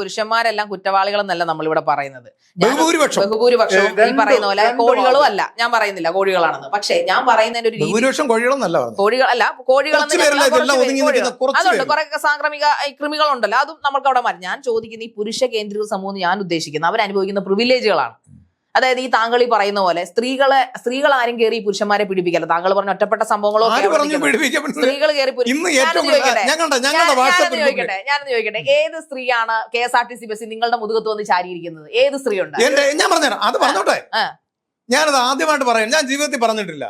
പുരുഷന്മാരെല്ലാം കുറ്റവാളികളെന്നല്ല നമ്മളിവിടെ പറയുന്നത്. ബഹുഭൂരിപക്ഷവും ഈ പറയുന്ന പോലെ കോഴികളും അല്ല. ഞാൻ പറയുന്നില്ല കോഴികളാണെന്ന്. പക്ഷേ ഞാൻ പറയുന്നതിന്റെ ഒരു ഭൂരിപക്ഷം കോഴികളെന്നല്ല കോഴികൾ അല്ല ഒതുങ്ങി അതുണ്ട്. കുറെ സാംക്രമിക കൃമികളുണ്ടല്ലോ. അതും നമുക്ക് അവിടെ ഞാൻ ചോദിക്കുന്ന ഈ പുരുഷ കേന്ദ്രീകൃത സമൂഹം ഞാൻ ഉദ്ദേശിക്കുന്നത് അവർ അനുഭവിക്കുന്ന പ്രിവിലേജുകളാണ് അതായത് ഈ താങ്കൾ ഈ പറയുന്ന പോലെ സ്ത്രീകളെ സ്ത്രീകൾ ആരും കയറി പുരുഷന്മാരെ പീഡിപ്പിക്കല്ല താങ്കൾ പറഞ്ഞ ഒറ്റപ്പെട്ട സംഭവങ്ങളോ സ്ത്രീകൾ കയറി ചോദിക്കട്ടെ? ഞാനൊന്ന് ചോദിക്കട്ടെ? ഏത് സ്ത്രീയാണ് K S R T C ബസ്സിൽ നിങ്ങളുടെ മുതുകത്ത് വന്ന് ചാരിയിരിക്കുന്നത്? ഏത് സ്ത്രീ ഉണ്ട് ഞാൻ പറഞ്ഞു അത് പറഞ്ഞോട്ടെ. ഞാനത് ആദ്യമായിട്ട് പറയാം. ഞാൻ ജീവിതത്തിൽ പറഞ്ഞിട്ടില്ല.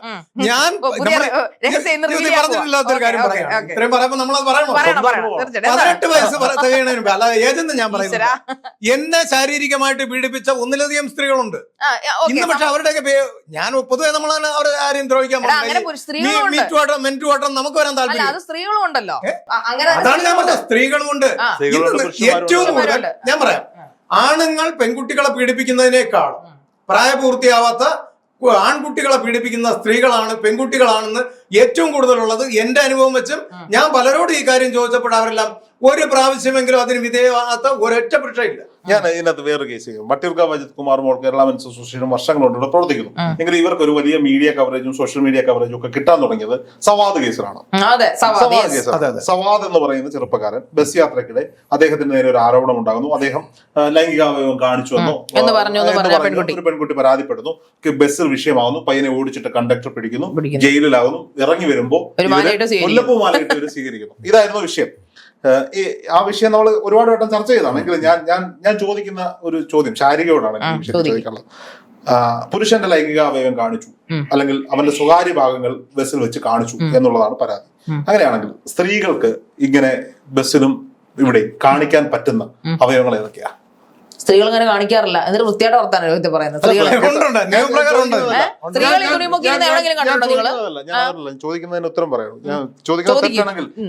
ഞാൻ പറഞ്ഞിട്ടില്ലാത്തൊരു കാര്യം പറയാം. ഇത്രയും പറയുമ്പോൾ നമ്മളത് പറയണോ? പറയണം പറയണം പതിനെട്ട് വയസ്സ് തികയണതിന് മുമ്പ്. അല്ലാതെ ഏതെന്ന് ഞാൻ പറയുന്നത്. എന്നെ ശാരീരികമായിട്ട് പീഡിപ്പിച്ച ഒന്നിലധികം സ്ത്രീകളുണ്ട്. ഇന്ന് പക്ഷെ അവരുടെയൊക്കെ ഞാൻ പൊതുവെ നമ്മൾ അവരെ ആരെയും ദ്രോഹിക്കാൻ നമുക്ക് വരാൻ അല്ല താല്പര്യം അത് സ്ത്രീകളും ഉണ്ടല്ലോ. അങ്ങനെ അതാണ് ഞാൻ പറഞ്ഞത്. സ്ത്രീകളുമുണ്ട്. ഏറ്റവും കൂടുതൽ ഞാൻ പറയാം. ആണുങ്ങൾ പെൺകുട്ടികളെ പീഡിപ്പിക്കുന്നതിനേക്കാൾ. പ്രായപൂർത്തിയാവാത്ത ആൺകുട്ടികളെ പീഡിപ്പിക്കുന്ന സ്ത്രീകളാണ് പെൺകുട്ടികളാണെന്ന് ഏറ്റവും കൂടുതലുള്ളത് എന്റെ അനുഭവം വെച്ചും ഞാൻ പലരോടും ഈ കാര്യം ചോദിച്ചപ്പോൾ അവരെല്ലാം ഒരു പ്രാവശ്യമെങ്കിലും അതിന് വിധേയമാകാത്ത ഒരൊറ്റ പ്രക്ഷയില്ല ഞാൻ ഇതിനകത്ത് വേറെ കേസ് ചെയ്യും മട്ടിർക്ക അജിത് കുമാർ മോൾ കേരള മെൻസ് അസോസിയേഷൻ വർഷങ്ങളോട് ഇവിടെ പ്രവർത്തിക്കുന്നു. എങ്കിൽ ഇവർക്ക് ഒരു വലിയ മീഡിയ കവറേജും സോഷ്യൽ മീഡിയ കവറേജും ഒക്കെ കിട്ടാൻ തുടങ്ങിയത് സവാദ് കേസിലാണ്. അതെ സവാദ്, സവാദ് എന്ന് പറയുന്ന ചെറുപ്പക്കാരൻ ബസ് യാത്രക്കിടെ അദ്ദേഹത്തിന് നേരെ ഒരു ആരോപണം ഉണ്ടാകുന്നു. അദ്ദേഹം ലൈംഗികാവയവം കാണിച്ചു എന്നോ എന്ന് പറഞ്ഞു എന്ന് എന്ന് പെൺകുട്ടി. ഒരു പെൺകുട്ടി പരാതിപ്പെടുന്നു. ബസ്സിൽ വിഷയമാകുന്നു. പയ്യനെ ഓടിച്ചിട്ട് കണ്ടക്ടർ പിടിക്കുന്നു. പിടിക്കുന്നു. ജയിലിലാകുന്നു. ഇറങ്ങി വരുമ്പോൾ ഒരു ഇവർ സ്വീകരിക്കുന്നു. മുല്ലപ്പൂ മാലയിട്ട് ഇവർ സ്വീകരിക്കുന്നു. ഇതായിരുന്നു വിഷയം. ഈ ആ വിഷയം നമ്മൾ ഒരുപാട് വട്ടം ചർച്ച ചെയ്തതാണ്. എങ്കിലും ഞാൻ ഞാൻ ഞാൻ ചോദിക്കുന്ന ഒരു ചോദ്യം ശാരികയോടാണ് എനിക്ക്. ചോദിക്കാനുള്ളത്. പുരുഷന്റെ ലൈംഗികാവയവം കാണിച്ചു. അല്ലെങ്കിൽ അവന്റെ സ്വകാര്യ ഭാഗങ്ങൾ ബസ്സിൽ വെച്ച് കാണിച്ചു എന്നുള്ളതാണ് പരാതി. അങ്ങനെയാണെങ്കിൽ സ്ത്രീകൾക്ക് ഇങ്ങനെ ബസ്സിലും ഇവിടെ കാണിക്കാൻ പറ്റുന്ന. അവയവങ്ങൾ ഏതൊക്കെയാ? സ്ത്രീകൾ അങ്ങനെ കാണിക്കാറില്ല. എന്നിട്ട് വൃത്തിയായിട്ട് വർത്താനം രോഹിത് പറയുന്നത്. ചോദിക്കുന്നതിന് ഉത്തരം പറയണം. ഞാൻ.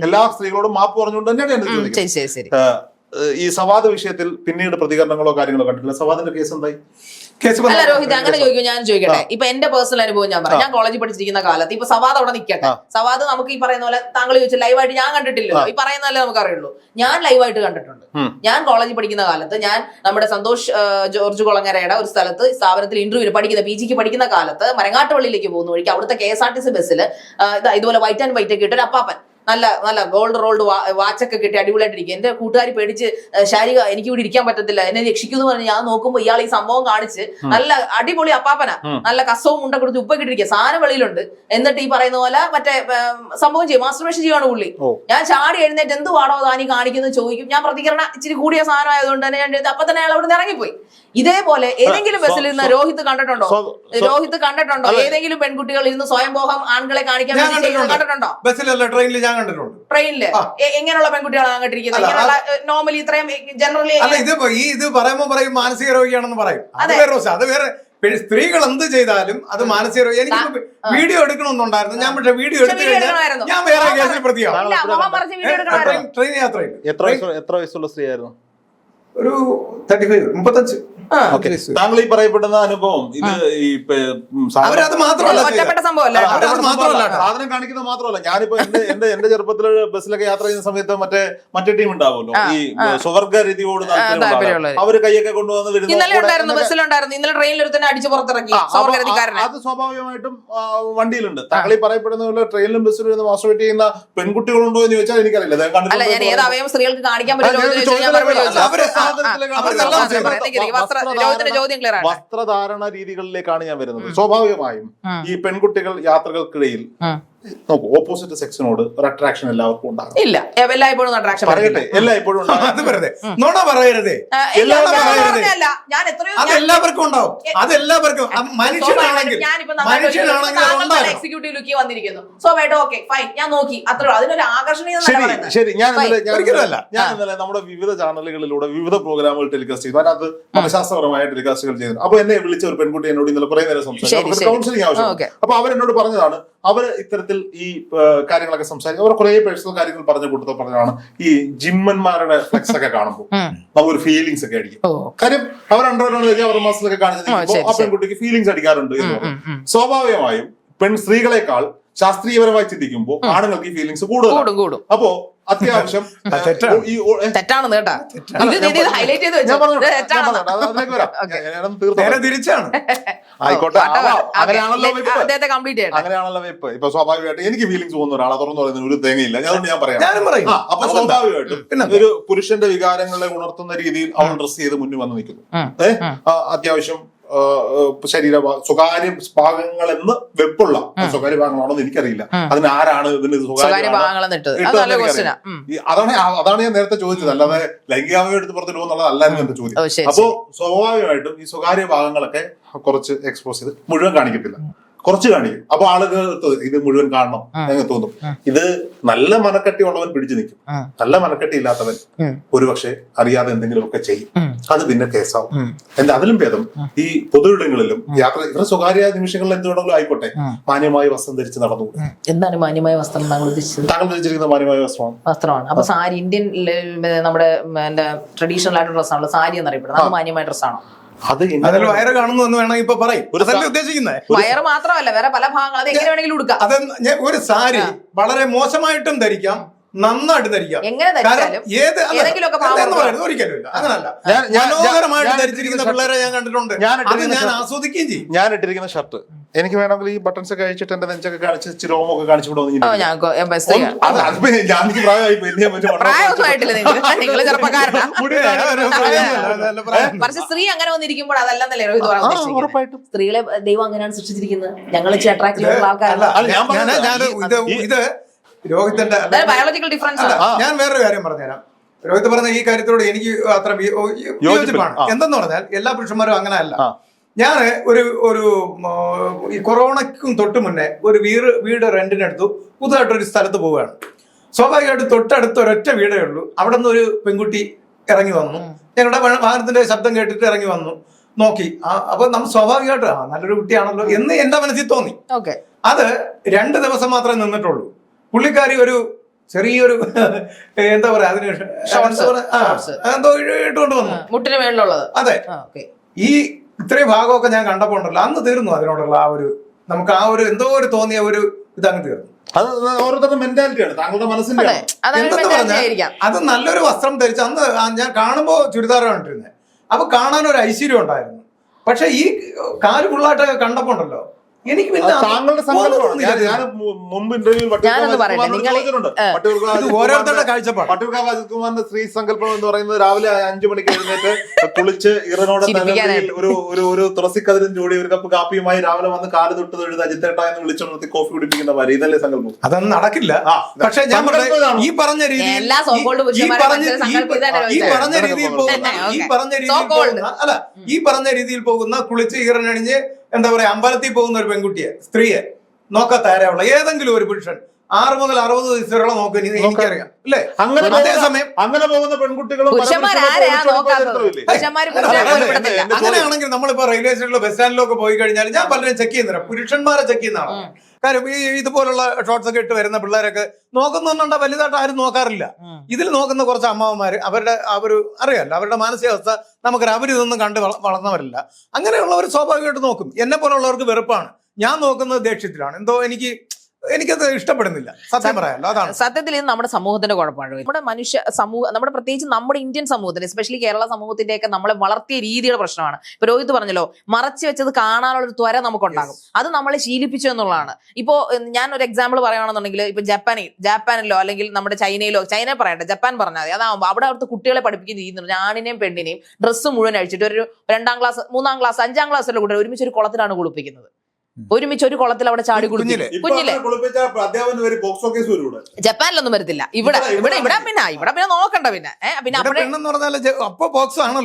എല്ലാ സ്ത്രീകളോടും മാപ്പ് പറഞ്ഞുകൊണ്ട് തന്നെയാണ് ഞാൻ ചോദിക്കുന്നത്. ശരി ശരി ശരി. ഈ സവാദ് വിഷയത്തിൽ പിന്നീട് പ്രതികരണങ്ങളോ കാര്യങ്ങളോ കണ്ടിട്ടില്ല. സവാദിന്റെ കേസ് എന്തായി? അല്ല രോഹിത് അങ്ങനെ ചോദിക്കും ഞാൻ ചോദിക്കട്ടെ. ഇപ്പൊ എന്റെ പേഴ്സണൽ അനുഭവം ഞാൻ പറയാം. ഞാൻ കോളേജിൽ പഠിച്ചിരിക്കുന്ന കാലത്ത് ഇപ്പൊ സവാദ് അവിടെ നിൽക്കട്ടെ. സവാദ് നമുക്ക് ഈ പറയുന്ന പോലെ താങ്കൾ ചോദിച്ചു ലൈവായിട്ട് ഞാൻ കണ്ടിട്ടില്ലല്ലോ. ഈ പറയുന്നതല്ലേ നമുക്ക് അറിയുള്ളൂ ഞാൻ ലൈവായിട്ട് കണ്ടിട്ടുണ്ട്. ഞാൻ കോളേജിൽ പഠിക്കുന്ന കാലത്ത് ഞാൻ നമ്മുടെ സന്തോഷ് ജോർജ് കുളങ്ങരയുടെ ഒരു സ്ഥലത്ത് സ്ഥാപനത്തിൽ ഇന്റർവ്യൂ പഠിക്കുന്ന പി ജിക്ക് പഠിക്കുന്ന കാലത്ത് മരങ്ങാട്ടുപള്ളിയിലേക്ക് പോകുന്ന വഴിക്ക് അവിടുത്തെ K S R T C ബസ്സിൽ ഇതുപോലെ വൈറ്റ് ആൻഡ് വൈറ്റ് ഒക്കെ ഇട്ടൊരു അപ്പാപ്പൻ. നല്ല നല്ല ഗോൾഡ് റോൾഡ് വാച്ചൊക്കെ കിട്ടി അടിപൊളിയായിട്ടിരിക്കും. എന്റെ കൂട്ടുകാരി പേടിച്ച് ശാരിക എനിക്ക് ഇവിടെ ഇരിക്കാൻ പറ്റത്തില്ല. എന്നെ രക്ഷിക്കുന്നു പറഞ്ഞ് ഞാൻ നോക്കുമ്പോൾ ഇയാൾ ഈ സംഭവം കാണിച്ച് നല്ല അടിപൊളി അപ്പാപ്പന. നല്ല കസവും മുണ്ട കൊടുത്ത് ഉപ്പ കിട്ടിരിക്കുക സാധനം വെളിയിലുണ്ട്. എന്നിട്ട് ഈ പറയുന്ന പോലെ മറ്റേ സംഭവം ചെയ്യും. മാസ്റ്റർമേഷൻ ചെയ്യുവാണ് പുള്ളി. ഞാൻ ചാടി എഴുന്നേറ്റ് എന്ത് വാടോ താനി കാണിക്കുന്നു ചോദിക്കും. ഞാൻ പ്രതികരണം ഇച്ചിരി കൂടിയ സാധനം ആയതുകൊണ്ട് തന്നെ ഞാൻ അപ്പൊ തന്നെ അയാൾ അവിടെ നിന്ന് ഇറങ്ങിപ്പോയി. ഇതേപോലെ ഏതെങ്കിലും ബസ്സിൽ ഇരുന്ന് രോഹിത് കണ്ടിട്ടുണ്ടോ? രോഹിത് കണ്ടിട്ടുണ്ടോ. ഏതെങ്കിലും പെൺകുട്ടികൾ ഇരുന്ന് സ്വയംഭോഹം ആൺകളെ കാണിക്കാൻ. കണ്ടിട്ടുണ്ടോ? ബസ്സിലല്ല ട്രെയിനിൽ ഞാൻ കണ്ടിട്ടുണ്ട്. ട്രെയിനിൽ. ആ. എ- എങ്ങനെയുള്ള പെൺകുട്ടികളാണ് കണ്ടിരിക്കുന്നത് ഇങ്ങനെയുള്ള നോർമലി ഇത്രയും ജനറലി അല്ല ഇത് ഈ ഇത് പറയുമ്പോ പറയും മാനസിക രോഗിയാണെന്ന് പറയും. അത്. വേറെ അത് വേറെ പിന്നെ സ്ത്രീകൾ എന്ത് ചെയ്താലും അത് മാനസിക രോഗി. എനിക്ക് വീഡിയോ എടുക്കണമെന്നുണ്ടായിരുന്നു. ഞാൻ പക്ഷെ വീഡിയോ എടുത്തു കഴിഞ്ഞാൽ ഞാൻ വേറെ കേസിൽ പ്രതിയാണ്. ട്രെയിൻ യാത്രയിൽ എത്ര വയസ്സുള്ള എത്ര വയസ്സുള്ള സ്ത്രീ ആയിരുന്നു ഒരു തേർട്ടി ഫൈവ് മുപ്പത്തഞ്ച് താങ്കൾ ഈ പറയപ്പെടുന്ന അനുഭവം ഇത് ഈ അവരത് മാത്രമല്ല സാധനം കാണിക്കുന്നത് മാത്രമല്ല. ഞാനിപ്പോ എന്റെ എന്റെ എന്റെ ചെറുപ്പത്തിൽ ബസ്സിലൊക്കെ യാത്ര ചെയ്യുന്ന സമയത്ത് മറ്റേ മറ്റേ ടീം ഉണ്ടാവുമല്ലോ. ഈ സ്വർഗ സ്വവർഗ രീതിയോട് താല്പര്യമുള്ള ആളുകൾ. താല്പര്യമുള്ളവര്. അവർ കൈയൊക്കെ കൊണ്ടുവന്ന് വരുന്നു ഇന്നലെ കൂടെ ഉണ്ടായിരുന്നു എന്നൊക്കെ- ബസ്സിലുണ്ടായിരുന്നു. ഇന്നലെ ട്രെയിനിൽ ഒരുത്തന്നെ അടിച്ചു പുറത്തിറക്കി ആ, അപ്പൊ സൗകര്യക്കാരനെ അത് സ്വാഭാവികമായിട്ടും വണ്ടിയിലുണ്ട്. താങ്കൾ ഈ പറയപ്പെടുന്ന പോലെ ട്രെയിനിലും ബസ്സിലും ഇരുന്ന് മാസ്റ്റർബേറ്റ് ചെയ്യുന്ന പെൺകുട്ടികളുണ്ടോ എന്ന് ചോദിച്ചാൽ എനിക്കറിയില്ല. സ്ത്രീകൾക്ക് കാണിക്കാൻ വസ്ത്രധാരണ- രീതികളിലേക്കാണ് ഞാൻ വരുന്നത്. സ്വാഭാവികമായും ഈ പെൺകുട്ടികൾ യാത്രകൾക്കിടയിൽ. നോക്കൂ ഓപ്പോസിറ്റ് സെക്സിനോട് ഒരു അട്രാക്ഷൻ എല്ലാവർക്കും ഉണ്ടാകും ഇല്ല എല്ലായ്പ്പോഴും അട്രാക്ഷൻ പറയട്ടെ എല്ലായ്പ്പോഴും അത് വെറുതെ. നുണ പറയരുതേ. ഞാൻ എത്രയോ അത് എല്ലാവർക്കും ഉണ്ടാവും. അത് എല്ലാവർക്കും മനുഷ്യനാണെങ്കിൽ മനുഷ്യനാണെങ്കിൽ എക്സിക്യൂട്ടീവ് ലുക്കി വന്നിരിക്കുന്നു. സ്വാഭാവികമായിട്ട് ഓക്കെ ഫൈൻ ഞാൻ നോക്കി. അത്രേ അതിനൊരു ആകർഷണീയം എന്നല്ല ശരി പറയുന്നത്. ശരി. ഞാൻ ഇന്നലെ ഞാൻ ഇന്നലെ നമ്മുടെ വിവിധ ചാനലുകളിലൂടെ വിവിധ പ്രോഗ്രാമുകൾ ടെലികാസ്റ്റ് ചെയ്തു. അതിനകത്ത് മനഃശാസ്ത്രപരമായ ടെലികാസ്റ്റുകൾ ചെയ്തു അപ്പൊ എന്നെ വിളിച്ച ഒരു പെൺകുട്ടി എന്നോട് ഇന്നലെ കുറെ നേരം സംസാരിച്ചു. കൗൺസിലിംഗ്. ആവശ്യം അപ്പൊ അവരെന്നോട് പറഞ്ഞതാണ് അവർ ഇത്തരത്തിൽ ഈ ആ, കാര്യങ്ങളൊക്കെ സംസാരിക്കും അവർ കുറെ പേഴ്സണൽ കാര്യങ്ങൾ പറഞ്ഞ കൂട്ടത്തിൽ പറഞ്ഞതാണ് ഈ ജിമ്മന്മാരുടെ ഫ്ലെക്സ് ഒക്കെ കാണുമ്പോൾ നമുക്ക് നമുക്കൊരു ഫീലിങ്സ് ഒക്കെ അടിക്കും കാര്യം അവർ അണ്ടർവെയർ അവർ മാസത്തിലൊക്കെ കാണിച്ചു ആ. പെൺകുട്ടിക്ക് ഫീലിങ്സ് അടിക്കാറുണ്ട്. സ്വാഭാവികമായും പെൺ സ്ത്രീകളെക്കാൾ ശാസ്ത്രീയപരമായി ചിന്തിക്കുമ്പോൾ ആണുങ്ങൾക്ക് ഈ ഫീലിങ്സ് കൂടുതലും കൂടും കൂടും അപ്പോ അത്യാവശ്യം. ഈ തെറ്റാണെന്ന് കേട്ടാ ഹൈലൈറ്റ് ചെയ്ത് തിരിച്ചാണ് ആയിക്കോട്ടെ. അദ്ദേഹത്തെ കംപ്ലീറ്റ് ചെയ്യട്ടെ. അങ്ങനെയാണല്ലോ വെപ്പ് ഇപ്പൊ സ്വാഭാവികമായിട്ട് എനിക്ക് ഫീലിംഗ്സ് തോന്നുന്ന. ഒരാളെ തുറന്നു പറയുന്ന ഒരു തേങ്ങയില്ല. ഞാൻ അതുകൊണ്ട് ഞാൻ പറയാം. അപ്പൊ സ്വാഭാവികമായിട്ടും ഒരു പുരുഷന്റെ വികാരങ്ങളെ ഉണർത്തുന്ന രീതിയിൽ അവൾ ഡ്രസ് ചെയ്ത് മുന്നിൽ വന്ന് നിൽക്കുന്നു. ഉം. ഏ? അത്യാവശ്യം ശരീര സ്വകാര്യ ഭാഗങ്ങൾ എന്ന് വെപ്പുള്ള സ്വകാര്യ ഭാഗങ്ങളാണോന്ന് എനിക്കറിയില്ല. അതിന് ആരാണ് ഇതിന് സ്വകാര്യ അതാണ് അതാണ് ഞാൻ നേരത്തെ ചോദിച്ചത്. അല്ലാതെ ലൈംഗികമായി എടുത്ത് പുറത്തിട്ട് പോകുന്നുള്ളതല്ലായിരുന്നു എന്റെ ചോദ്യം. അപ്പോ സ്വാഭാവികമായിട്ടും ഈ സ്വകാര്യ ഭാഗങ്ങളൊക്കെ കുറച്ച് എക്സ്പോസ് ചെയ്ത് മുഴുവൻ കാണിക്കത്തില്ല. കുറച്ച് കാണിക്കും. അപ്പൊ ആളുകൾ ഇത് മുഴുവൻ കാണണം. എന്ന് തോന്നും. ഇത് നല്ല മനക്കെട്ടി ഉള്ളവൻ പിടിച്ചു നിൽക്കും. നല്ല മനക്കെട്ടി ഇല്ലാത്തവൻ. ഒരുപക്ഷെ അറിയാതെ എന്തെങ്കിലും ഒക്കെ ചെയ്യും. അത് പിന്നെ കേസാവും. എന്റെ എന്താ അതിലും ഭേദം ഈ പൊതുവിടങ്ങളിലും യാത്ര ഇത്ര സ്വകാര്യ നിമിഷങ്ങളിൽ എന്തുവേണമെങ്കിലും ആയിക്കോട്ടെ. മാന്യമായ വസ്ത്രം ധരിച്ച് നടന്നു. എന്താണ് മാന്യമായ വസ്ത്രം താങ്കൾ താങ്കൾ ധരിച്ചിരിക്കുന്ന മാന്യമായ വസ്ത്രമാണ്. വസ്ത്രമാണ്. അപ്പൊ സാരി ഇന്ത്യൻ നമ്മുടെ ട്രഡീഷണൽ ആയിട്ടുള്ള ഡ്രസ്സാണല്ലോ സാരി എന്നറിയപ്പെടുന്നത്. മാന്യമായ ഡ്രസ്സാണോ? അത് അതിൽ എങ്ങനെ വയറ് കാണുന്നു എന്ന് വേണമെങ്കിൽ ഇപ്പൊ പറയും. ഉദ്ദേശിക്കുന്നത് വയറ് മാത്രമല്ല വേറെ പല ഭാഗങ്ങൾ അത് എങ്ങനെ വേണമെങ്കിലും ഉടുക്കാം അത് ഞാൻ- ഒരു സാരി വളരെ മോശമായിട്ടും ധരിക്കാം. നന്നായിട്ട് ധരിക്കാം. ഏത് ഒരിക്കലും ഇല്ല അങ്ങനല്ല. മനോഹരമായിട്ട് ധരിച്ചിരിക്കുന്ന പിള്ളേരെ ഞാൻ കണ്ടിട്ടുണ്ട്. ഞാൻ അത് ഞാൻ ഷർട്ട്. ആസ്വദിക്കുകയും ചെയ്യും. ഞാൻ ഇട്ടിരിക്കുന്ന ഷർട്ട്. എനിക്ക് വേണമെങ്കിൽ ഈ ബട്ടൺസ് ഒക്കെ അയച്ചിട്ട് എന്റെ നെഞ്ചൊക്കെ കാണിച്ച് ചിരോമൊക്കെ രോമൊക്കെ കാണിച്ചു സ്ത്രീ അങ്ങനെ വന്നിരിക്കുമ്പോൾ അതല്ലെന്നല്ലേ രോഹിത് സ്ത്രീകളെ ദൈവം അങ്ങനെയാണ് സൃഷ്ടിച്ചിരിക്കുന്നത്. ഞങ്ങൾ ഇത് രോഹിത്തിന്റെ അല്ല, ബയോളജിക്കൽ ഡിഫറൻസ്. ഞാൻ വേറൊരു കാര്യം പറഞ്ഞുതരാം. രോഹിത് പറഞ്ഞ ഈ കാര്യത്തോട് എനിക്ക് അത്ര യോജിപ്പാണ്. എന്തെന്ന് പറഞ്ഞാൽ എല്ലാ പുരുഷന്മാരും അങ്ങനെ അല്ല ഞാൻ ഒരു ഒരു ഈ കൊറോണയ്ക്കും തൊട്ട് മുന്നേ ഒരു വീട് വീട് റെന്റിനെടുത്തു. പുതുതായിട്ട് ഒരു സ്ഥലത്ത് പോവുകയാണ്. സ്വാഭാവികമായിട്ട് തൊട്ടടുത്ത് ഒരൊറ്റ വീടേ ഉള്ളൂ. അവിടെ നിന്ന് ഒരു പെൺകുട്ടി ഇറങ്ങി വന്നു. ഞങ്ങളുടെ വാഹനത്തിന്റെ ശബ്ദം കേട്ടിട്ട് ഇറങ്ങി വന്നു. നോക്കി. ആ, അപ്പൊ നമ്മൾ സ്വാഭാവികമായിട്ട് നല്ലൊരു കുട്ടിയാണല്ലോ എന്ന് എന്റെ മനസ്സിൽ തോന്നി. ഓക്കെ. അത് രണ്ട് ദിവസം മാത്രമേ നിന്നിട്ടുള്ളൂ. പുള്ളിക്കാരി ഒരു ചെറിയൊരു എന്താ പറയാ അതിന് Shorts. എന്താ ഇട്ടുകൊണ്ട് വന്നു. മുട്ടിന് മേളിലുള്ളത്. അതെ. ഓക്കെ ഈ ഇത്രയും ഭാഗമൊക്കെ ഞാൻ കണ്ടപ്പോ ഉണ്ടല്ലോ അന്ന് തീർന്നു അതിനോടുള്ള ആ ഒരു നമുക്ക് ആ ഒരു എന്തോ ഒരു തോന്നിയ ഒരു ഇതങ്ങ് തീർന്നു. അത് ഓരോരുത്തരുടെ മെന്റാലിറ്റിയാണ് താങ്കളുടെ മനസ്സിന്റെ എന്തെന്ന് പറഞ്ഞാൽ അത് നല്ലൊരു വസ്ത്രം ധരിച്ച് അന്ന് ഞാൻ കാണുമ്പോ ചുരിദാറാണ് ഇട്ടിരുന്നത് അപ്പൊ കാണാൻ ഒരു ഐശ്വര്യം ഉണ്ടായിരുന്നു. പക്ഷെ ഈ കാൽ ഫുള്ളായിട്ടൊക്കെ കണ്ടപ്പോ ഉണ്ടല്ലോ എനിക്ക് താങ്കളുടെ സങ്കല്പമാണ്. ഞാൻ മുമ്പ് ഇന്റർവ്യൂവിൽ ഓരോരുത്തരുടെ കാഴ്ചപ്പാട്. പട്ടൂർക്കാവ് അജിത് കുമാറിന്റെ സ്ത്രീ സങ്കല്പം എന്ന് പറയുന്നത് രാവിലെ അഞ്ചു മണിക്ക് എഴുന്നേറ്റ് കുളിച്ച് ഇറനോടെ. ഒരു ഒരു ഒരു തുളസിക്കതിരും ജോഡി ഒരു കപ്പ് കാപ്പിയുമായി രാവിലെ വന്ന് കാൽ തൊട്ട് തൊഴുത് അജിത്തേട്ട എന്ന് വിളിച്ചുണർത്തി കോഫി കുടിപ്പിക്കുന്ന മാതിരി. ഇതല്ലേ സങ്കല്പം? അതൊന്നും നടക്കില്ല. ആ, പക്ഷെ ഞാൻ ഈ പറഞ്ഞ രീതിയിൽ എല്ലാ so called ഈ- പറഞ്ഞ രീതിയിൽ പോകുന്ന ഈ പറഞ്ഞ So രീതിയിൽ called. പോകുന്ന അല്ല ഈ പറഞ്ഞ രീതിയിൽ പോകുന്ന കുളിച്ച് ഈറനണിഞ്ഞ് എന്താ പറയാ അമ്പലത്തിൽ പോകുന്ന ഒരു പെൺകുട്ടിയെ സ്ത്രീയെ നോക്കാത്താരമുള്ള ഏതെങ്കിലും ഒരു പുരുഷൻ. ആറ് മുതൽ അറുപത് വയസ്സുള്ള നോക്കാൻ എനിക്കറിയാം. അല്ലേ? അങ്ങനെ അതേസമയം അങ്ങനെ പോകുന്ന പെൺകുട്ടികളും അങ്ങനെയാണെങ്കിൽ നമ്മളിപ്പോ റെയിൽവേ സ്റ്റേഷനിലോ ബസ് സ്റ്റാൻഡിലോ ഒക്കെ പോയി കഴിഞ്ഞാൽ ഞാൻ പലരും ചെക്ക് ചെയ്യുന്നില്ല പുരുഷന്മാരെ ചെക്ക് ചെയ്യുന്നതാണ്. കാര്യം ഈ ഇതുപോലുള്ള ഷോർട്സ് ഒക്കെ ഇട്ട് വരുന്ന പിള്ളേരൊക്കെ നോക്കുന്നുണ്ടോ വലുതായിട്ട് ആരും നോക്കാറില്ല. ഇതിൽ നോക്കുന്ന കുറച്ച് അമ്മാവന്മാർ അവരുടെ അവർ അറിയാമല്ലോ അവരുടെ മാനസികാവസ്ഥ നമുക്കറിയാം അവരിതൊന്നും കണ്ട് വള- വളർന്നവരല്ല. അങ്ങനെയുള്ളവർ സ്വാഭാവികമായിട്ട് നോക്കും. എന്നെ പോലുള്ളവർക്ക് വെറുപ്പാണ്. ഞാൻ നോക്കുന്നത് ദേഷ്യത്തിലാണ്. എന്തോ എനിക്ക് എനിക്കത് ഇഷ്ടപ്പെടുന്നില്ല. സത്യം പറയാമല്ലോ അതാണ്. സത്യത്തിൽ ഇത് നമ്മുടെ സമൂഹത്തിന്റെ കുഴപ്പമാണ്. നമ്മുടെ മനുഷ്യ സമൂഹം നമ്മുടെ പ്രത്യേകിച്ച് നമ്മുടെ ഇന്ത്യൻ സമൂഹത്തിന് എസ്പെഷ്യലി കേരള സമൂഹത്തിന്റെ ഒക്കെ നമ്മളെ വളർത്തിയ രീതിയുടെ പ്രശ്നമാണ്. ഇപ്പൊ രോഹിത് പറഞ്ഞല്ലോ മറച്ചു വെച്ചത് കാണാനുള്ള ഒരു ത്വര നമുക്കുണ്ടാകും. അത് നമ്മളെ ശീലിപ്പിച്ചു എന്നുള്ളതാണ്. ഇപ്പോ ഞാൻ ഒരു എക്സാമ്പിൾ പറയുകയാണെന്നുണ്ടെങ്കിൽ ഇപ്പൊ ജപ്പാനിൽ ജപ്പാനിലോ അല്ലെങ്കിൽ നമ്മുടെ ചൈനയിലോ ചൈന പറയട്ടെ ജപ്പാൻ പറഞ്ഞാൽ മതി. അതാവുമ്പോൾ അവിടെ അവിടുത്തെ കുട്ടികളെ പഠിപ്പിക്കുന്ന പറഞ്ഞാൽ ആണിനെയും പെണ്ണിനെയും ഡ്രസ്സ് മുഴുവൻ അഴിച്ചിട്ട് ഒരു രണ്ടാം ക്ലാസ് മൂന്നാം ക്ലാസ് അഞ്ചാം ക്ലാസ്സിലെ കുട്ടികൾ ഒരുമിച്ച് ഒരു കുളത്തിലാണ് കുളിപ്പിക്കുന്നത്. ഒരുമിച്ച് ഒരു കുളത്തിൽ അവിടെ ചാടി കുഞ്ഞിലെ. കുഞ്ഞിലെ. ജപ്പാനിലൊന്നും വരത്തില്ല. ഇവിടെ ഇവിടെ- ഇവിടെ പിന്നെ ഇവിടെ പിന്നെ നോക്കണ്ട പിന്നെ. പിന്നെ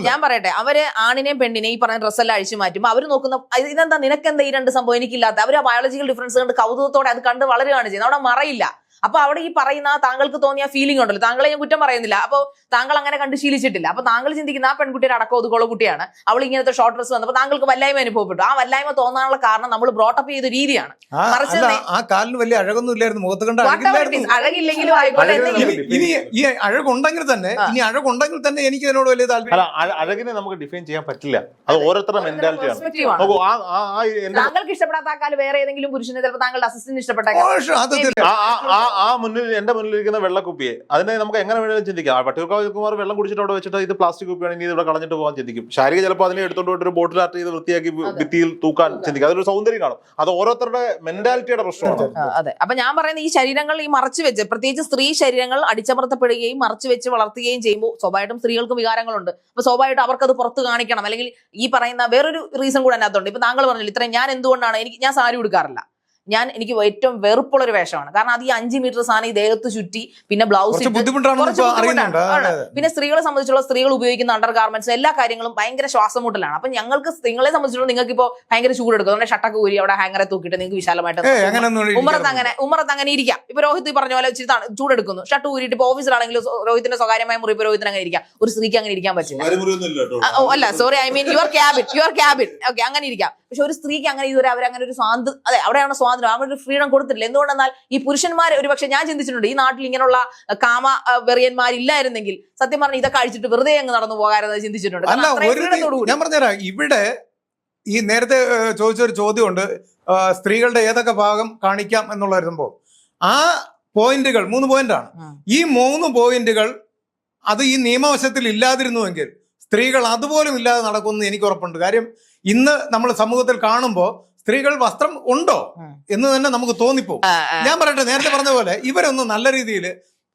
ഞാൻ പറയട്ടെ അവർ ആണിനെയും പെണ്ണിനെയും ഈ പറഞ്ഞ ഡ്രസ്സെല്ലാം അഴിച്ചു മാറ്റുമ്പോൾ അവർ നോക്കുന്ന ഇതെന്താ ഇതെന്താ നിനക്കെന്താ ഈ രണ്ട് സംഭവം എനിക്കില്ലാത്ത? അവർ ബയോളജിക്കൽ ഡിഫറൻസ് കണ്ട് കൗതുകത്തോടെ അത് കണ്ട് വളരുകയാണ് ചെയ്യുന്നത്. അവിടെ മറയില്ല. അപ്പൊ അവിടെ ഈ പറയുന്ന താങ്കൾക്ക് തോന്നിയ ഫീലിംഗ് ഉണ്ടല്ലോ. താങ്കളെ ഞാൻ കുറ്റം പറയുന്നില്ല. അപ്പൊ താങ്കൾ അങ്ങനെ കണ്ട് ശീലിച്ചിട്ടില്ല. അപ്പൊ താങ്കൾ ചിന്തിക്കുന്ന ആ പെൺകുട്ടിയുടെ അടക്കം ഒതുക്കമുള്ള കുട്ടിയാണ്. അവൾ ഇങ്ങനത്തെ ഷോർട്ട് ഡ്രസ് വന്നപ്പോൾ താങ്കൾക്ക് വല്ലായ്മ അനുഭവപ്പെട്ടു. ആ വല്ലായ്മ തോന്നാനുള്ള കാരണം നമ്മൾ ബ്രോട്ടപ്പ് ചെയ്ത രീതിയാണ്. ആ, അല്ല, ആ കാലിന് വലിയ അഴകൊന്നും ഇല്ലായിരുന്നു. മുഖത്ത് കണ്ട അഴകില്ലെങ്കിലും ആയിക്കോട്ടെ ഇനി ഈ അഴകുണ്ടെങ്കിൽ തന്നെ ഇനി അഴകുണ്ടെങ്കിൽ തന്നെ എനിക്ക് ഇതിനോട് വലിയ താല്പര്യം അഴകിനെ നമുക്ക് ഡിഫൈൻ ചെയ്യാൻ പറ്റില്ല. അത് ഓരോരുത്തരുടെ മെന്റാലിറ്റിയാണ് ആണ്. നോക്കൂ ആ ആ ആ എന്റെ താങ്കൾക്ക് ഇഷ്ടപ്പെടാത്ത വേറെ ഏതെങ്കിലും പുരുഷനെ ചിലപ്പോൾ താങ്കളുടെ അസിസ്റ്റന്റ് ഇഷ്ടപ്പെട്ടേക്കാം ആ മുന്നിൽ എന്റെ മുന്നിലിരിക്കുന്ന വെള്ളക്കുപ്പിയെ അതിനെ നമുക്ക് എങ്ങനെ വേണമെങ്കിലും ചിന്തിക്കാം. പട്ടിക കുമാർ വെള്ളം കുടിച്ചിട്ട് അവിടെ വെച്ചിട്ട് ഇത് പ്ലാസ്റ്റിക് കുപ്പിയാണ് ഇനി ഇത് ഇവിടെ കളഞ്ഞിട്ട് പോകാൻ ചിന്തിക്കും. ശാരീരിക ചിലപ്പോൾ അതിനെ എടുത്തോണ്ട് പോയിട്ട് ഒരു ബോട്ടിൽ ആർട്ട് ചെയ്ത് വൃത്തിയാക്കി ഭിത്തിയിൽ തൂക്കാൻ ചിന്തിക്കും. അതൊരു സൗന്ദര്യം കാണും. അത് ഓരോരുത്തരുടെ മെന്റാലിറ്റിയുടെ പ്രശ്നമാണ്. അതെ. അപ്പൊ ഞാൻ പറയുന്നത് ഈ ശരീരങ്ങൾ ഈ മറച്ചു വെച്ച് പ്രത്യേകിച്ച് സ്ത്രീ ശരീരങ്ങൾ അടിച്ചമർത്തപ്പെടുകയും മറച്ചു വെച്ച് വളർത്തുകയും ചെയ്യുമ്പോൾ സ്വാഭാവികമായിട്ടും സ്ത്രീകൾക്ക് വികാരങ്ങളുണ്ട്. അപ്പൊ സ്വാഭാവികമായിട്ടും അവർക്കത് പുറത്ത് കാണിക്കണം. അല്ലെങ്കിൽ ഈ പറയുന്ന വേറൊരു റീസൺ കൂടെ അതിനകത്തുണ്ട്. ഇപ്പൊ താങ്കൾ പറഞ്ഞില്ല ഇത്രയും ഞാൻ എന്തുകൊണ്ടാണ് എനിക്ക് ഞാൻ സാരി ഉടുക്കാറില്ല. ഞാൻ എനിക്ക് ഏറ്റവും വെറുപ്പുള്ള ഒരു വേഷമാണ്. കാരണം അത് ഈ അഞ്ച് മീറ്റർ സാധനം ഈ ദേഹത്ത് ചുറ്റി പിന്നെ ബ്ലൗസ്. പിന്നെ സ്ത്രീകളെ സംബന്ധിച്ചുള്ള സ്ത്രീകൾ ഉപയോഗിക്കുന്ന അണ്ടർ ഗാർമെന്റ്സ് എല്ലാ കാര്യങ്ങളും ഭയങ്കര ശ്വാസം മുട്ടലാണ് അപ്പൊ ഞങ്ങൾക്ക് സ്ത്രീകളെ സംബന്ധിച്ചുള്ള നിങ്ങൾക്ക് ഇപ്പോ ഭയങ്കര ചൂടെടുക്കും. അതുകൊണ്ട് ഷട്ടൊക്കെ ഊരി അവിടെ ഹാങ്ങറെ തൂക്കിയിട്ട് നിങ്ങൾക്ക് വിശാലമായിട്ട് ഉമ്മറത്ത് അങ്ങനെ ഉമ്മറത്ത് അങ്ങനെ ഇരിക്കാം. ഇപ്പൊ രോഹിത് പറഞ്ഞ പോലെ ഇച്ചിരി ചൂടെടുക്കുന്നു. ഷട്ട് ഊരിയിട്ട് ഇപ്പൊ ഓഫീസിലാണെങ്കിലും രോഹിത്തിന്റെ സ്വകാര്യമായ മുറി ഇപ്പൊ രോഹിത്തിന് അങ്ങനെ ഇരിക്കാം. ഒരു സ്ത്രീക്ക് അങ്ങനെ ഇരിക്കാൻ പറ്റില്ല. അല്ല sorry I mean your cabin your cabin okay അങ്ങനെ ഇരിക്കാം. പക്ഷെ ഒരു സ്ത്രീക്ക് അങ്ങനെ ഇതുവരെ അവരങ്ങനെ അങ്ങനെ ഒരു സ്വാതന്ത്ര്യം അതെ അവിടെയാണ് സ്വാതന്ത്ര്യം അവർ ഒരു ഫ്രീഡം കൊടുത്തിട്ടില്ല. എന്തുകൊണ്ടെന്നാൽ ഈ പുരുഷന്മാർ ഒരു പക്ഷെ ഞാൻ ചിന്തിച്ചിട്ടുണ്ട് ഈ നാട്ടിൽ ഇങ്ങനെയുള്ള കാമ വെറിയന്മാരില്ലായിരുന്നെങ്കിൽ സത്യം പറഞ്ഞ ഇതൊക്കെ അഴിച്ചിട്ട് വെറുതെ അങ്ങ് നടന്നു പോകാറുന്നത് ചിന്തിച്ചിട്ടുണ്ട്. ഞാൻ പറഞ്ഞുതരാം. ഇവിടെ ഈ നേരത്തെ ചോദിച്ചൊരു ചോദ്യമുണ്ട്. സ്ത്രീകളുടെ ഏതൊക്കെ ഭാഗം കാണിക്കാം എന്നുള്ള സംഭവം. ആ പോയിന്റുകൾ മൂന്ന് പോയിന്റാണ്. ഈ മൂന്ന് പോയിന്റുകൾ അത് ഈ നിയമവശത്തിൽ ഇല്ലാതിരുന്നുവെങ്കിൽ സ്ത്രീകൾ അതുപോലും ഇല്ലാതെ നടക്കുമെന്ന് എനിക്ക് ഉറപ്പുണ്ട്. കാര്യം ഇന്ന് നമ്മൾ സമൂഹത്തിൽ കാണുമ്പോൾ സ്ത്രീകൾ വസ്ത്രം ഉണ്ടോ എന്ന് തന്നെ നമുക്ക് തോന്നിപ്പോ. ഞാൻ പറയട്ടെ നേരത്തെ പറഞ്ഞ പോലെ ഇവരൊന്നും നല്ല രീതിയിൽ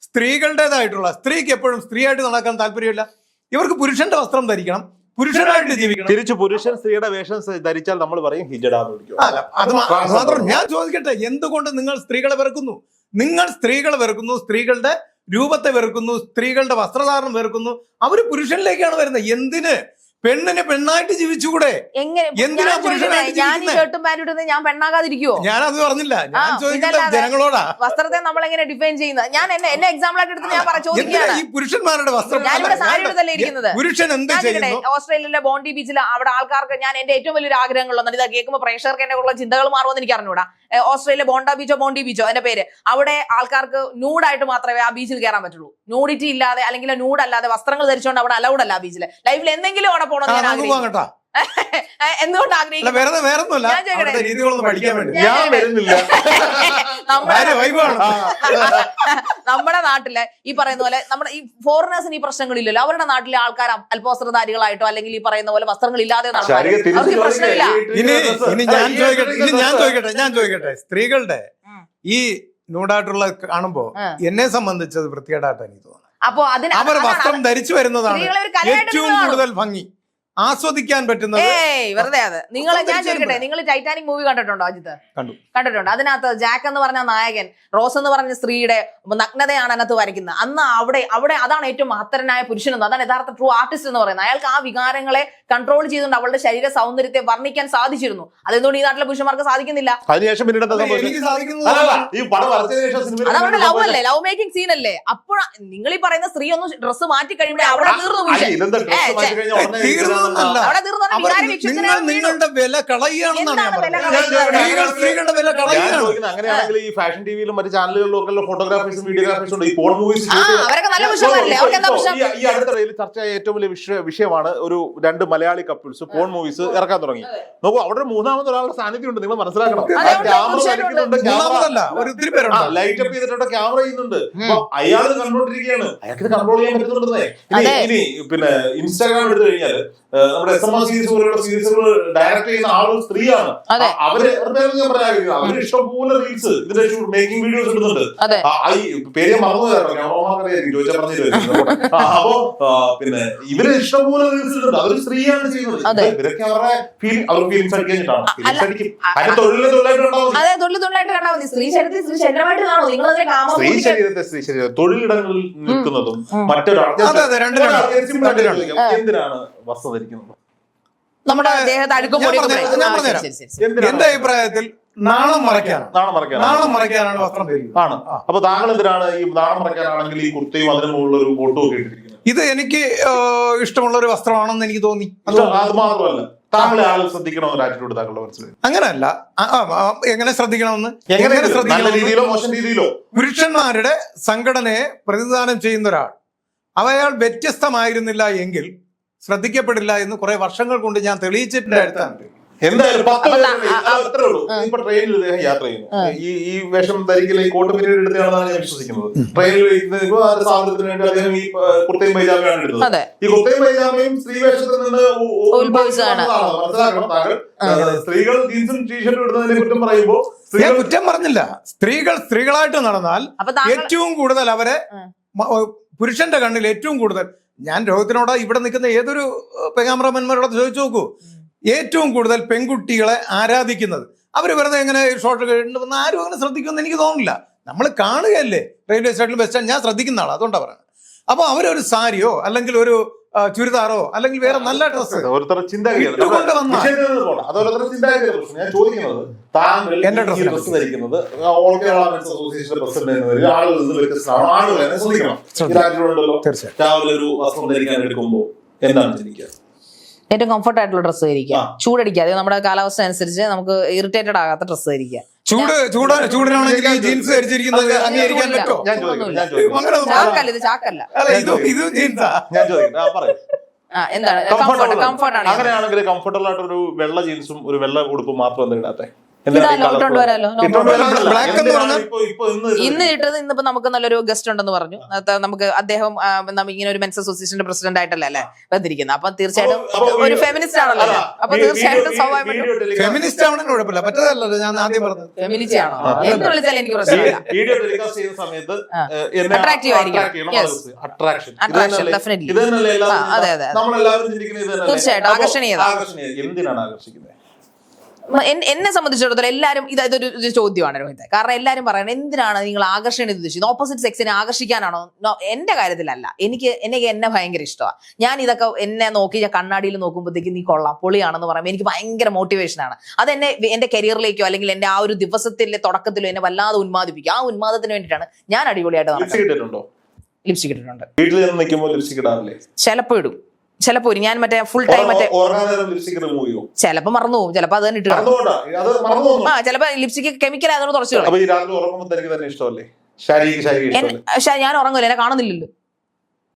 സ്ത്രീകളുടേതായിട്ടുള്ള സ്ത്രീക്ക് എപ്പോഴും സ്ത്രീയായിട്ട് നടക്കാൻ താല്പര്യമില്ല. ഇവർക്ക് പുരുഷന്റെ വസ്ത്രം ധരിക്കണം പുരുഷനായിട്ട് ജീവിക്കണം. തിരിച്ചു പുരുഷൻ സ്ത്രീയുടെ വേഷം ധരിച്ചാൽ നമ്മൾ പറയും ഹിജഡാന്ന് വിളിക്കും. അല്ല, അത് മാത്രം ഞാൻ ചോദിക്കട്ടെ എന്തുകൊണ്ട് നിങ്ങൾ സ്ത്രീകളെ വെറുക്കുന്നു? നിങ്ങൾ സ്ത്രീകളെ വെറുക്കുന്നു സ്ത്രീകളുടെ രൂപത്തെ വെറുക്കുന്നു സ്ത്രീകളുടെ വസ്ത്രധാരണം വെറുക്കുന്നു. അവർ പുരുഷനിലേക്കാണ് വരുന്നത്. എന്തിന്? പെണ്ണിന് പെണ്ണായിട്ട് ജീവിച്ചുകൂടെ? എന്തിനാ ഞാൻ പുരുഷനായിട്ട് ഞാൻ? ഷർട്ടും പാന്റും ഇടുന്നത് ഞാൻ പെണ്ണാകാതിരിക്കുവോ? ഞാനത് പറഞ്ഞില്ല. ഞാൻ ചോദിക്കുന്നത് ജനങ്ങളോടാ. വസ്ത്രത്തെ നമ്മൾ എങ്ങനെ ഡിഫൈൻ ചെയ്യുന്നത്? ഞാൻ എന്നെ എന്നെ എക്സാമ്പിൾ ആയിട്ട് എടുത്ത് ഞാൻ ചോദിക്കുകയാണ്. ഈ പുരുഷന്മാരുടെ വസ്ത്രം ഞാനിവിടെ സാരി എടുത്തല്ലേ ഇരിക്കുന്നത്. പുരുഷൻ എന്താ ചെയ്യുന്നത് ഓസ്ട്രേലിയയിലെ ബോണ്ടി ബീച്ചിൽ അവിടെ ആൾക്കാർക്ക് ഞാൻ എന്റെ ഏറ്റവും വലിയൊരു ആഗ്രഹങ്ങളുണ്ട്. ഇതാ കേൾക്കുമ്പോൾ പ്രേക്ഷകർക്ക് എന്നെ ഉള്ള ചിന്തകൾ മാറുമെന്ന് എനിക്ക് അറിഞ്ഞൂടാ ഓസ്ട്രേലിയ ബോണ്ട ബീച്ചോ ബോണ്ടി ബീച്ചോ എന്റെ പേര്. അവിടെ ആൾക്കാർക്ക് നൂഡായിട്ട് മാത്രമേ ആ ബീച്ചിൽ കയറാൻ പറ്റുള്ളൂ. നൂഡിറ്റി ഇല്ലാതെ അല്ലെങ്കിൽ നൂഡ് അല്ലാതെ വസ്ത്രങ്ങൾ ധരിച്ചുകൊണ്ട് അവിടെ അലൗഡ് അല്ല ആ ബീച്ചിൽ ലൈഫിൽ എന്തെങ്കിലും അവിടെ പോണോ പോകണമെന്ന് ഞാൻ നമുക്ക് ആഗ്രഹിക്കുന്നു പോകാം കേട്ടോ. എന്തുകൊണ്ട് ആഗ്രഹിക്കുന്നു ഞാൻ വരുന്നില്ല. നമ്മുടെ നാട്ടിലെ ഈ പറയുന്ന പോലെ നമ്മുടെ ഈ ഫോറിനേഴ്സിന് ഈ പ്രശ്നങ്ങളില്ലല്ലോ. അവരുടെ നാട്ടിലെ ആൾക്കാർ അല്പവസ്ത്രധാരികളായിട്ടോ അല്ലെങ്കിൽ ഈ പറയുന്ന പോലെ വസ്ത്രങ്ങൾ ഇല്ലാതെ നടന്നാലും ശാരിക അവർക്ക് പ്രശ്നമില്ല. ഇനി ഇനി ഞാൻ ചോദിക്കട്ടെ ഇനി ഞാൻ ചോദിക്കട്ടെ ഞാൻ ചോദിക്കട്ടെ. സ്ത്രീകളുടെ ഈ നൂടായിട്ടുള്ള കാണുമ്പോ. എന്നെ സംബന്ധിച്ചത് വൃത്തികേടായിട്ടാണ് എനിക്ക് തോന്നുന്നു അപ്പൊ അതിന് അവർ വസ്ത്രം ധരിച്ചു വരുന്നതാണ് ഏറ്റവും കൂടുതൽ ഭംഗി. ആസ്വദിക്കാൻ പറ്റുന്നത് ഏയ് വെറുതെ അത്. നിങ്ങൾ ഞാൻ ചോദിക്കട്ടെ. നിങ്ങൾ ടൈറ്റാനിക് മൂവി കണ്ടിട്ടുണ്ടോ അജിത്ത്? കണ്ടു. കണ്ടിട്ടുണ്ട്? അതിനകത്ത് ജാക്ക് എന്ന് പറഞ്ഞ നായകൻ റോസ് എന്ന് പറഞ്ഞ സ്ത്രീയുടെ നഗ്നതയാണ് അതിനകത്ത് വരയ്ക്കുന്നത്. അന്ന് അവിടെ അവിടെ അതാണ് ഏറ്റവും മഹത്തരനായ പുരുഷനെന്ന്. അതാണ് യഥാർത്ഥ ട്രൂ ആർട്ടിസ്റ്റ് എന്ന് പറയുന്നത്. അയാൾക്ക് ആ വികാരങ്ങളെ കൺട്രോൾ ചെയ്തുകൊണ്ട് അവളുടെ ശരീര സൗന്ദര്യത്തെ വർണിക്കാൻ സാധിച്ചിരുന്നു. അതെന്തുകൊണ്ട് ഈ നാട്ടിലെ പുരുഷന്മാർക്ക് സാധിക്കുന്നില്ല? അതിനുശേഷം പിന്നീട് എന്താ സംഭവിച്ചത്? എനിക്ക് സാധിക്കുന്നത് അല്ലല്ല ഈ പടം വരച്ചതിന് ശേഷം സിനിമയിൽ അത് അവരുടെ പിന്നീട് ലവ് അല്ലേ? ലവ് മേക്കിംഗ് സീൻ അല്ലേ? അപ്പോൾ നിങ്ങൾ ഈ പറയുന്ന സ്ത്രീ ഒന്ന് ഡ്രസ്സ് മാറ്റി കഴിയുമ്പോൾ അവിടെ തീർന്നു പുരുഷൻ നിങ്ങൾ. നിങ്ങളുടെ വില കളയുകയാണെന്നാണ്? സ്ത്രീകൾ സ്ത്രീകളുടെ വില കളയുകയാണ്. അങ്ങനെയാണെങ്കിൽ ഈ ഫാഷൻ ടിവിയിലും മറ്റു ചാനലുകളിലും ഒക്കെ ഫോട്ടോഗ്രാഫേഴ്സും വീഡിയോഗ്രാഫേഴ്സും ഉണ്ട്. ഈ പോൺ മൂവീസ് ഈ അടുത്തിടയിൽ ചർച്ചയായ ഏറ്റവും വലിയ വിഷയ- വിഷയമാണ് ഒരു രണ്ട് മലയാളി കപ്പിൾസ് പോൺ മൂവീസ് ഇറക്കാൻ തുടങ്ങി. നോക്കൂ അവിടെ മൂന്നാമത് ഒരാളുടെ സാന്നിധ്യം ഉണ്ട്. നിങ്ങൾ മനസ്സിലാക്കണം. ക്യാമറ വലിക്കുന്നുണ്ട്. ക്യാമറ മൂന്നാമതല്ല ഒരു ഒത്തിരി പേരുണ്ട്. ലൈറ്റ് അപ്പ് ചെയ്തിട്ടുണ്ട് ക്യാമറ ചെയ്യുന്നുണ്ട്. അയാൾ കണ്ടോണ്ടിരിക്കുകയാണ്. അയാൾക്ക് കൺട്രോൾ ചെയ്യാൻ പറ്റുന്നുണ്ടെന്നേ. ഇനി ഇനി പിന്നെ ഇൻസ്റ്റാഗ്രാം എടുത്തു കഴിഞ്ഞാൽ നമ്മുടെ എസ് എം ആർ സീരീസ് പോലുള്ള സീരീസുകൾ ഡയറക്ട് ചെയ്യുന്ന ആൾ സ്ത്രീയാണ്. അവർ ഞാൻ പറയാ അവർ ഇഷ്ടംപോലെ റീൽസ് ഇതിന്റെ മേക്കിംഗ് വീഡിയോസ് ഇടുന്നുണ്ട്. പേര് ഞാൻ മറന്നു ചോദിച്ചാൽ പറഞ്ഞു. അപ്പോ പിന്നെ ഇവർ ഇഷ്ടംപോലെ റീൽസ് ഇടുന്നുണ്ട്. അവർ സ്ത്രീയാണ് ചെയ്യുന്നത്. ഇവരൊക്കെ അവരുടെ ഫീൽ അവർ ഫീലിംഗ്സ് അടിക്കാനിട്ടാണ് ഫീലിംഗ്സ് അടിക്കും. തൊഴിലെ തൊഴിലായിട്ട് സ്ത്രീ ശരീരത്തെ സ്ത്രീ ശരീരം. തൊഴിലിടങ്ങളിൽ നിൽക്കുന്നതും. മറ്റൊരാൾ എന്തിനാണ് വസ്ത്രം ധരിക്കുന്നത് നമ്മുടെ ദേഹത്ത് അഴുക്കും. എന്റെ അഭിപ്രായത്തിൽ നാണം മറയ്ക്കാനാണ്. നാണം മറയ്ക്കാനാണ്. നാണം മറയ്ക്കാനാണ് വസ്ത്രം ധരിക്കുന്നത്. ആണ്. അപ്പൊ താങ്കൾ എന്തിനാണ് ഈ നാണം മറയ്ക്കാനാണെങ്കിൽ ഈ കുർത്തയും അതിന് മുകളിൽ ഒരു ബോട്ടും ഒക്കെ ഇട്ടിരിക്കുന്നത്? ഇത് എനിക്ക് ഇഷ്ടമുള്ള ഒരു വസ്ത്രമാണെന്ന് എനിക്ക് തോന്നി. അത് മാത്രമല്ല താങ്കളെ ആൾ ശ്രദ്ധിക്കണം ഒരു ആറ്റിറ്റ്യൂഡ് താങ്കളുടെ മനസ്സിൽ അങ്ങനെയല്ല. എങ്ങനെ ശ്രദ്ധിക്കണമെന്ന്? എങ്ങനെ നല്ല രീതിയിലോ മോശം രീതിയിലോ? പുരുഷന്മാരുടെ സംഘടനയെ പ്രതിദാനം ചെയ്യുന്ന ഒരാൾ. അവയാൾ വ്യത്യസ്തമായിരുന്നില്ല എങ്കിൽ ശ്രദ്ധിക്കപ്പെടില്ല എന്ന് കുറെ വർഷങ്ങൾ കൊണ്ട് ഞാൻ തെളിയിച്ചിട്ടുണ്ട്. എന്തായാലും പത്ത് അത്രേ ഉള്ളൂ. ഇപ്പൊ ട്രെയിനിൽ ഇദ്ദേഹം യാത്ര ചെയ്യുന്നു. ഈ ഈ വേഷം ധരിക്കൽ ഈ കോട്ട് പിരീഡ് എടുത്തതാണെന്നാണ് ഞാൻ വിശ്വസിക്കുന്നത്. ട്രെയിനിൽ സ്വാതന്ത്ര്യത്തിന് വേണ്ടി അദ്ദേഹം ഈ കുർത്തയും പൈജാമയാണ് എടുത്തത്. അതെ. ഈ കുർത്തയും പൈജാമയും സ്ത്രീ വേഷത്തിൽ നിന്ന് ഉ- ഉ- ഉത്ഭവിച്ചതാണ്. ഉത്ഭവിച്ചതാണെന്ന് മനസ്സിലാക്കണം താങ്കൾ. സ്ത്രീകൾ ജീൻസും ടീഷർട്ടും ഇടുന്നതിനെ കുറ്റം പറയുമ്പോൾ ഞാൻ കുറ്റം പറഞ്ഞില്ല. സ്ത്രീകൾ സ്ത്രീകളായിട്ട് നടന്നാൽ ഏറ്റവും കൂടുതൽ അവരെ പുരുഷന്റെ കണ്ണിൽ ഏറ്റവും കൂടുതൽ ഞാൻ രോഹിത്തിനോട് ഇവിടെ നിൽക്കുന്ന ഏതൊരു പെങ്ങാമ്രമന്മാരോട് ചോദിച്ചു നോക്കൂ. ഏറ്റവും കൂടുതൽ പെൺകുട്ടികളെ ആരാധിക്കുന്നത്. അവർ വെറുതെ എങ്ങനെ ഷോർട്ട് കഴിയുന്ന ആരും അങ്ങനെ ശ്രദ്ധിക്കുമെന്ന് എനിക്ക് തോന്നുന്നില്ല. നമ്മൾ കാണുകയല്ലേ. റെയിൽവേ സ്റ്റേഷനിൽ ബസ് സ്റ്റാൻഡ് ഞാൻ ശ്രദ്ധിക്കുന്ന ആളാണ് അതുകൊണ്ടാണ് പറയുന്നത്. അപ്പോൾ അവരൊരു സാരിയോ അല്ലെങ്കിൽ ഒരു ചുരിദാറോ? അല്ലെങ്കിൽ വേറെ നല്ല ഡ്രസ് എന്റെ ഡ്രസ് ധരിക്കുന്നത് all Kerala men's association president രാവിലെ ഒരു വസ്ത്രം ധരിക്കാൻ എടുക്കുമ്പോൾ എന്താണ് ചിന്തിക്കുക? ഏറ്റവും കംഫർട്ട് ആയിട്ടുള്ള ഡ്രസ്സ് ധരിക്കുക. ചൂടടിക്കാതെ നമ്മുടെ കാലാവസ്ഥ അനുസരിച്ച് നമുക്ക് ഇറിറ്റേറ്റഡ് ആകാത്ത ഡ്രസ്സ് ധരിക്കുക. ചൂട് ചൂട് ചൂടിനാണെങ്കിൽ ഈ ജീൻസ് ധരിച്ചിരിക്കുന്നത്. അംഗീകരിക്കാൻ. പറ്റുമോ ഞാൻ ചാക്കല്ല ഇത് ചാക്കല്ല അല്ല ഇത് ഇത് ജീൻസാ. ഞാൻ ചോദിക്കട്ടെ ആ, പറയൂ. ആ എന്താണ്? Comfortable കംഫർട്ട് ആണ്. കംഫർട്ട് ആണ്? ഞാൻ അങ്ങനെയാണെങ്കിൽ കംഫർട്ടബിൾ ആയിട്ട് ഒരു വെള്ള ജീൻസും ഒരു വെള്ള ഉടുപ്പും മാത്രം എന്താ ഇടാത്തെ? ഇന്ന് ഇട്ടത് ഇന്നിപ്പോ നമുക്ക് നല്ലൊരു ഗസ്റ്റ് ഉണ്ടെന്ന് പറഞ്ഞു. നമുക്ക് അദ്ദേഹം നമ്മ ഇങ്ങനെ ഒരു മെൻസ് അസോസിയേഷന്റെ പ്രസിഡന്റ് ആയിട്ടല്ലേ അല്ലെ? വന്നിരിക്കുന്നത്. അപ്പൊ തീർച്ചയായിട്ടും ഒരു ഫെമിനിസ്റ്റ് ആണല്ലോ. അപ്പൊ തീർച്ചയായിട്ടും ഫെമിനിസ്റ്റ് ആവണമെന്ന് കുഴപ്പമില്ല. പറ്റതല്ലോ ഞാൻ ആദ്യം പറഞ്ഞത്. ആണോ. എന്ത് വിളിച്ചാലും എനിക്ക് പ്രശ്നമില്ല? തീർച്ചയായിട്ടും, ആകർഷണീയത. എന്തിനാണ് ആകർഷിക്കുന്നത്? എന്നെ സംബന്ധിച്ചിടത്തോളം എല്ലാവരും ഇത് ഇതൊരു ചോദ്യമാണ് രോഹിത്. കാരണം എല്ലാവരും പറയണം എന്തിനാണ് നിങ്ങൾ ആകർഷണീയത ഉദ്ദേശിച്ചത് ഓപ്പോസിറ്റ് സെക്സിനെ ആകർഷിക്കാനാണോ? എന്റെ കാര്യത്തിലല്ല. എനിക്ക് എനിക്ക് എന്നെ ഭയങ്കര ഇഷ്ടമാണ് ഞാൻ ഇതൊക്കെ എന്നെ നോക്കി ഞാൻ കണ്ണാടിയിൽ നോക്കുമ്പോഴത്തേക്ക് നീ കൊള്ളാം പൊളിയാണെന്ന് പറയുമ്പോൾ എനിക്ക് ഭയങ്കര മോട്ടിവേഷൻ ആണ്. അത് എന്നെ എന്റെ കരിയറിലേക്കോ അല്ലെങ്കിൽ എന്റെ ആ ഒരു ദിവസത്തിലെ തുടക്കത്തിലോ എന്നെ വല്ലാതെ ഉന്മാദിപ്പിക്കും. ആ ഉന്മാദത്തിന് വേണ്ടിയിട്ടാണ് ഞാൻ അടിപൊളിയായിട്ട് നടക്കുന്നത്. ലിപ്സ്റ്റിക് ഇട്ടിട്ടുണ്ടോ? വീട്ടിൽ നിൽക്കുമ്പോൾ ലിപ്സ്റ്റിക് ഇടാറില്ലേ? ചിലപ്പോൾ ഇടും. ചിലപ്പോൾ ഇടും. ഞാൻ മറ്റേ ഫുൾ ടൈം മറ്റേ ചിലപ്പോ മറന്നു പോകും. ചിലപ്പോ അത് തന്നെ ഇട്ട് ആ ചിലപ്പോ ലിപ്സ്റ്റിക് കെമിക്കൽ ശാരീരിക എൻ- ഞാൻ ഉറങ്ങൂല എന്നെ കാണുന്നില്ലല്ലോ.